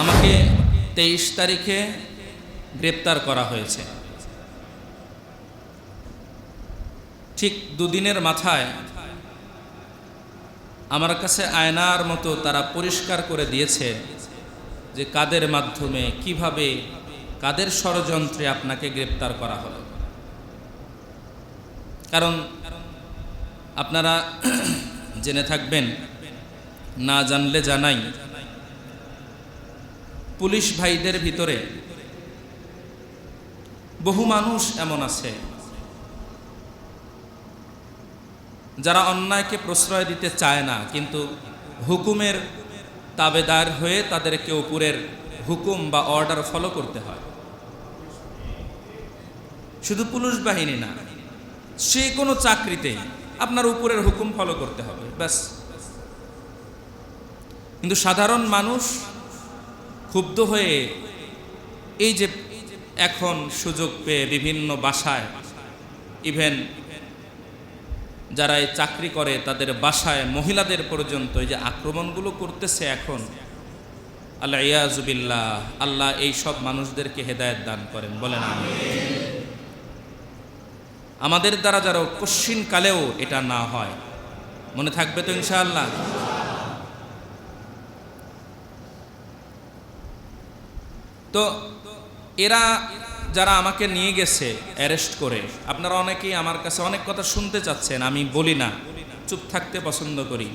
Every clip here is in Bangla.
আমাকে তেইশ তারিখে গ্রেপ্তার করা হয়েছে। ঠিক দুদিনের মাথায় আমার কাছে আয়নার মতো তারা পরিষ্কার করে দিয়েছে যে কাদের মাধ্যমে, কীভাবে, কাদের ষড়যন্ত্রে আপনাকে গ্রেপ্তার করা হলো। কারণ আপনারা জেনে থাকবেন, না জানলে জানাই পুলিশ ভাইদের ভিতরে বহু মানুষ এমন আছে যারা অন্যায়কে প্রশ্রয় দিতে চায় না, কিন্তু হুকুমের তাবেদার হয়ে তাদেরকে উপরের হুকুম বা অর্ডার ফলো করতে হয়। শুধু পুলিশ বাহিনী না, সে কোনো চাকরিতেই আপনার উপরের হুকুম ফলো করতে হবে, ব্যাস। কিন্তু সাধারণ মানুষ ক্ষুব্ধ হয়ে এই যে এখন সুযোগ পেয়ে বিভিন্ন বাসায় ইভেন যারা এই চাকরি করে তাদের বাসায় মহিলাদের পর্যন্ত এই যে আক্রমণগুলো করতেছে এখন আল্লাহ ইয়াজুবিল্লাহ আল্লাহ এই সব মানুষদেরকে হেদায়ত দান করেন, বলেন আমি আমাদের দ্বারা যারা কশ্চিন কালেও এটা না হয়, মনে থাকবে তো ইনশাআল্লাহ? তো এরা যারা আমাকে নিয়ে গেছে অ্যারেস্ট করে, আপনারা অনেকেই আমার কাছে অনেক কথা শুনতে চাচ্ছেন, আমি বলি না, চুপ থাকতে পছন্দ করি।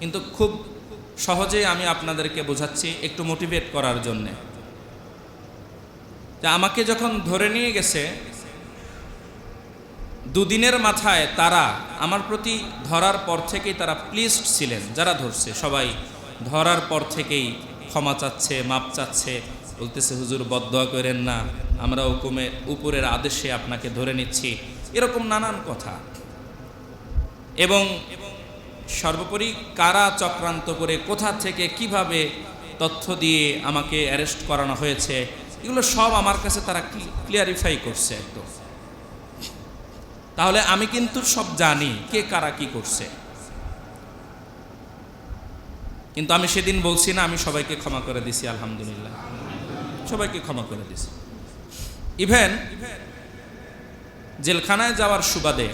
কিন্তু খুব সহজেই আমি আপনাদেরকে বোঝাচ্ছি একটু মোটিভেট করার জন্যে। তা আমাকে যখন ধরে নিয়ে গেছে, দুদিনের মাথায় তারা আমার প্রতি ধরার পর থেকেই তারা প্লিজড ছিলেন, যারা ধরছে, সবাই ধরার পর থেকেই ক্ষমা চাচ্ছে, মাপ চাচ্ছে। বলতেছে, হুজুর বদয়া করেন না। আমরা হুকুমে, উপরের আদেশে আপনাকে ধরে নিচ্ছি। এরকম নানান কথা। এবং সর্বোপরি কারা চক্রান্ত করে, কোথা থেকে কীভাবে তথ্য দিয়ে আমাকে অ্যারেস্ট করানো হয়েছে, এগুলো সব আমার কাছে তারা ক্লিয়ারিফাই করছে একদম। তাহলে আমি কিন্তু সব জানি কে কারা কি করছে। কিন্তু আমি সেদিন বলছি না, আমি সবাইকে ক্ষমা করে দিছি, আলহামদুলিল্লাহ। সবাইকে ক্ষমা করে দিছি। ইভেন জেলখানায় যাওয়ার সুবাদে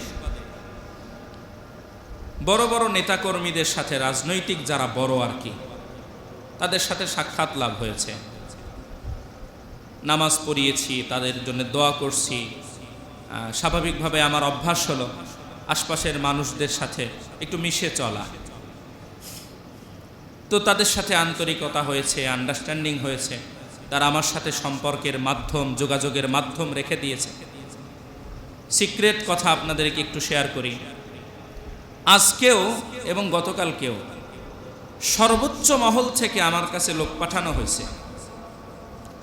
বড় বড় নেতাকর্মীদের সাথে রাজনৈতিক যারা বড় আর কি, তাদের সাথে সাক্ষাৎ লাভ হয়েছে। নামাজ পড়িয়েছি, তাদের জন্য দোয়া করছি। স্বাভাবিকভাবে আমার অভ্যাস হলো আশপাশের মানুষদের সাথে একটু মিশে চলা। তো তাদের সাথে আন্তরিকতা হয়েছে আন্ডারস্ট্যান্ডিং হয়েছে। তারা আমার সাথে সম্পর্কের মাধ্যম, যোগাযোগের মাধ্যম রেখে দিয়েছে। সিক্রেট কথা আপনাদেরকে একটু শেয়ার করি। আজকেও এবং গতকালকেও সর্বোচ্চ মহল থেকে আমার কাছে লোক পাঠানো হয়েছে।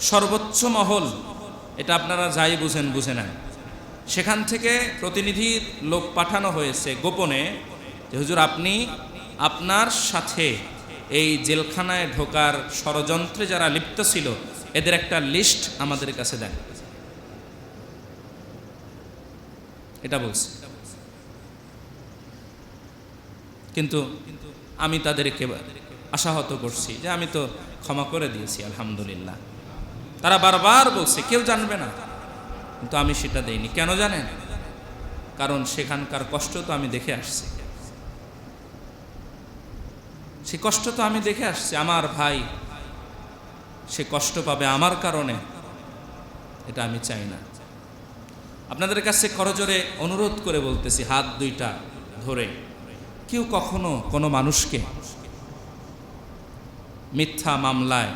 সর্বোচ্চ মহল, এটা আপনারা যাই বুঝেন, বুঝে নেন। সেখান থেকে প্রতিনিধির লোক পাঠানো হয়েছে গোপনে যে, হুজুর, আপনি আপনার সাথে এই জেলখানায় ঢোকার ষড়যন্ত্রে যারা লিপ্ত ছিল, এদের একটা লিস্ট আমাদের কাছে দেন। এটা বলছে। কিন্তু আমি তাদেরকে আশাহত করছি যে আমি তো ক্ষমা করে দিয়েছি, আলহামদুলিল্লাহ। তারা বারবার বলছে, কেউ জানবে না। কিন্তু আমি সেটা দেইনি। কেন জানেন? কারণ সেখানকার কষ্ট তো আমি দেখে আসছি। সে কষ্ট তো আমি দেখে আসছি, আমার ভাই। সে কষ্ট পাবে আমার কারণে, এটা আমি চাই না। আপনাদের কাছে করজোরে অনুরোধ করে বলতেছি, হাত দুইটা ধরে। কেউ কখনো কোনো মানুষকে মিথ্যা মামলায়,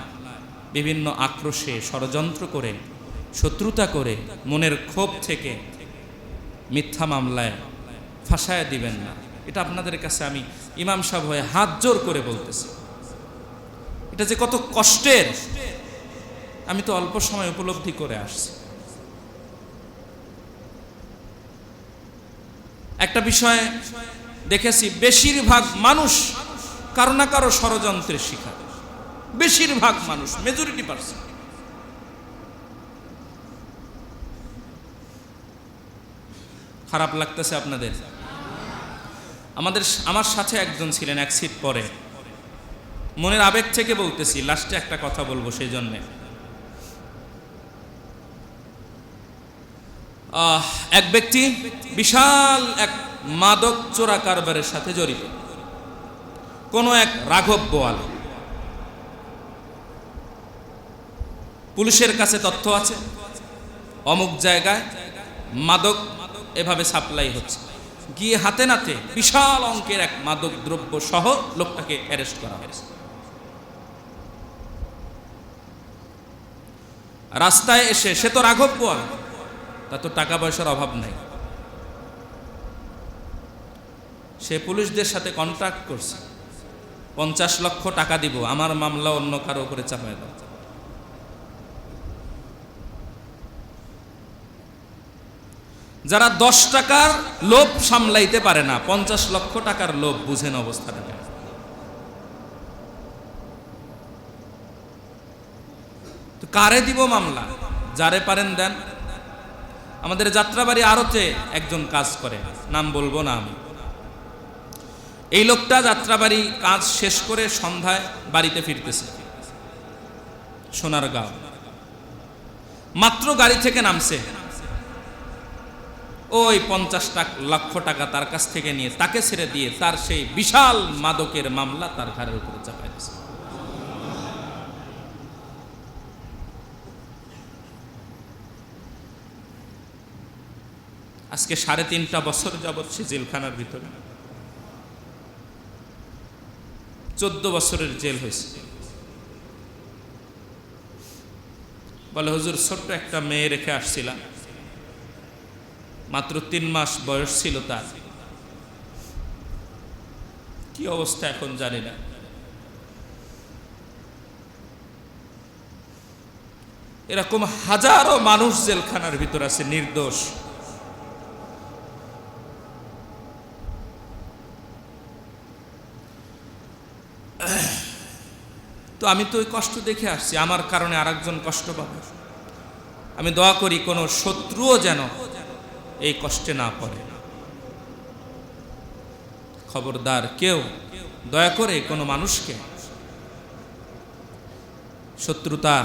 বিভিন্ন আক্রোশে ষড়যন্ত্র করে, শত্রুতা করে মনের ক্ষোভ থেকে মিথ্যা মামলায় ফাঁসায় দিবেন না। এটা আপনাদের কাছে আমি ইমাম সাহেব হয়ে হাত জোর করে বলতেছি। এটা যে কত কষ্টের। আমি তো অল্প সময় উপলব্ধি করে আসছি। একটা বিষয় দেখেছি, বেশিরভাগ মানুষ কারও না কারও ষড়যন্ত্রের শিকার। বেশিরভাগ মানুষ মেজরিটি পার্সেন্ট খারাপ লাগতেছে আপনাদের? আমাদের আমার সাথে একজন ছিলেন এক সিট পরে। মনের আবেগ থেকে বলতেছি, লাস্টে একটা কথা বলব সেই জন্যে। এক ব্যক্তি বিশাল এক মাদক চোরা কারবারের সাথে জড়িত। কোনো এক রাঘব বোয়াল। পুলিশের কাছে তথ্য আছে, অমুক জায়গায় মাদক এভাবে সাপ্লাই হচ্ছে। গিয়ে হাতে নাতে বিশাল অঙ্কের এক মাদক দ্রব্য সহ লোকটাকে অ্যারেস্ট করা হয়েছে। রাস্তায় এসে, সে তো রাঘব বোয়াল তা তো টাকা পয়সার অভাব নাই। সে পুলিশদের সাথে কন্ট্রাক্ট করছে। পঞ্চাশ লক্ষ টাকা দিব, আমার মামলা অন্য কারও উপরে চাপায় দাও। যারা দশ টাকার লোভ সামলাইতে পারে না, পঞ্চাশ লক্ষ টাকার লোভ বুঝেন অবস্থাটাকে তো কারে দিব মামলা? যারে পারেন দেন। আমাদের যাত্রাবাড়ি আরতে একজন কাজ করে, নাম বলব না আমি। এই লোকটা যাত্রাবাড়ি কাজ শেষ করে সন্ধ্যায় বাড়িতে ফিরতেছে, সোনারগাঁও। মাত্র গাড়ি থেকে নামছে। ওই পঞ্চাশ লক্ষ টাকা তার কাছ থেকে নিয়ে তাকে ছেড়ে দিয়ে তার সেই বিশাল মাদকের মামলা তার ঘাড়ের উপরে চাপাই দিয়েছে। আজকে সাড়ে তিনটা বছর যাবৎ সে জেলখানার ভিতরে। চোদ্দ বছরের জেল হয়েছে। বলে, হুজুর, ছোট্ট একটা মেয়ে রেখে আসছিলাম। মাত্র তিন মাস বয়স ছিল তার। কি অবস্থা এখন জানি না। এরকম হাজারো মানুষ জেলখানার ভিতর আছে, নির্দোষ। তো আমি তো ওই কষ্ট দেখে আসছি, আমার কারণে আরেকজন কষ্ট পাবে। আমি দোয়া করি কোনো শত্রুও যেন এই কষ্টে না পড়ে। খবরদার কেউ দয়া করে কোনো মানুষকে শত্রুতা,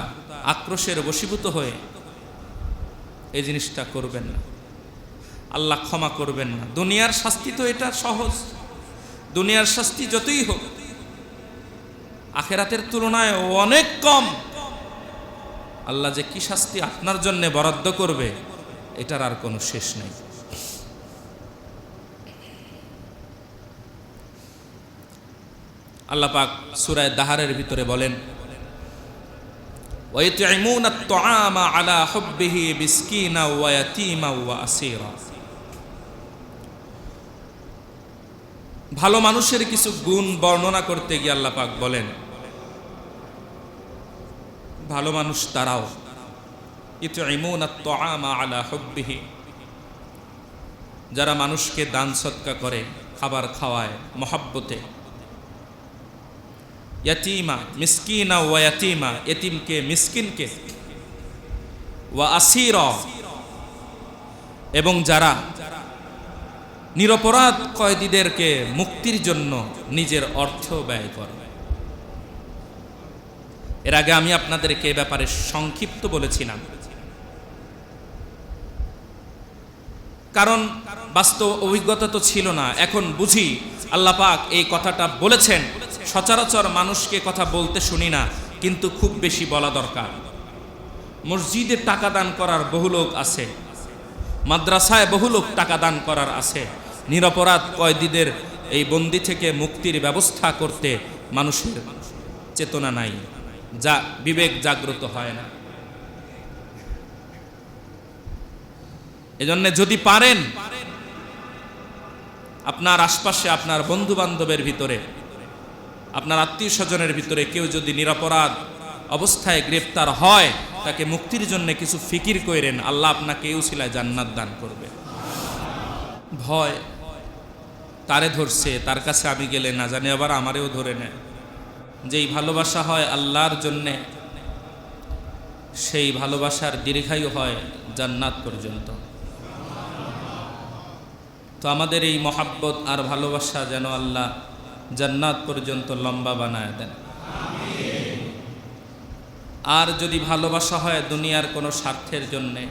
আক্রোশের বশীভূত হয়ে এই জিনিসটা করবেন না। আল্লাহ ক্ষমা করবেন না। দুনিয়ার শাস্তি তো এটা সহজ। দুনিয়ার শাস্তি যতই হোক, আখেরাতের তুলনায় অনেক কম। আল্লাহ যে কি শাস্তি আপনার জন্য বরাদ্দ করবে এটার আর কোনো শেষ নেই। আল্লাহ পাক সুরায় দাহারের ভিতরে বলেন ভালো মানুষের কিছু গুণ বর্ণনা করতে গিয়ে আল্লাহ পাক বলেন, ভালো মানুষ তারাও যারা মানুষকে দান সৎকা করে, খাবার খাওয়ায় মহাব্বতে। ইয়াতিমা মিসকিনা ওয়া ইয়াতিমা, এতিমকে, মিসকিনকে। ওয়া আসিরা। এবং যারা নিরপরাধ কয়েদিদেরকে মুক্তির জন্য নিজের অর্থ ব্যয় করে। এর আগে আমি আপনাদেরকে এ ব্যাপারে সংক্ষিপ্ত বলেছিলাম। কারণ বাস্তব অভিজ্ঞতা তো ছিল না। এখন বুঝি আল্লাহ পাক এই কথাটা বলেছেন। সচরাচর মানুষকে কথা বলতে শুনি না, কিন্তু খুব বেশি বলা দরকার। মসজিদে টাকা দান করার বহু লোক আছে। মাদ্রাসায় বহু লোক টাকা দান করার আছে। নিরপরাধ কয়েদিদের এই বন্দি থেকে মুক্তির ব্যবস্থা করতে মানুষের চেতনা নাই, যা বিবেক জাগ্রত হয় না। এজন্য যদি পারেন, আপনার আশপাশে আপনার বন্ধু বান্ধবের ভিতরে, আপনার আত্মীয় স্বজনের ভিতরে কেউ যদি নিরাপরাধ অবস্থায় গ্রেপ্তার হয়, তাকে মুক্তির জন্য কিছু ফিকির করেন আল্লাহ আপনাকে এই উসিলায় জান্নাত দান করবে। ভয় তারে ধরছে, তার কাছে আমি গেলে না জানি, আবার আমারেও ধরে নেয়। যেই ভালোবাসা হয় আল্লাহর জন্যে, সেই ভালোবাসার দীর্ঘায়ু হয় জান্নাত পর্যন্ত। তো আমাদের এই মহাব্বত আর ভালোবাসা যেন আল্লাহ জান্নাত পর্যন্ত লম্বা বানায় দেন। আর যদি ভালোবাসা হয় দুনিয়ার কোনো স্বার্থের জন্যে,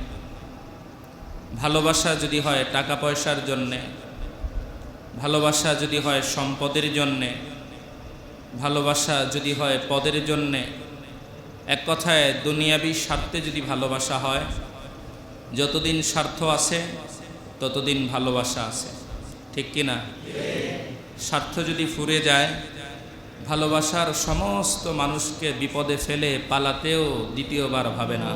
ভালোবাসা যদি হয় টাকা পয়সার জন্যে, ভালোবাসা যদি হয় সম্পদের জন্যে, ভালোবাসা যদি হয় পদের জন্যে, এক কথায় দুনিয়াবি স্বার্থে যদি ভালোবাসা হয়, যতদিন স্বার্থ আছে ততদিন ভালোবাসা আছে। ঠিক কি না স্বার্থ যদি ফুরে যায়, ভালোবাসার সমস্ত মানুষকে বিপদে ফেলে পালাতেও দ্বিতীয়বার ভাবে না।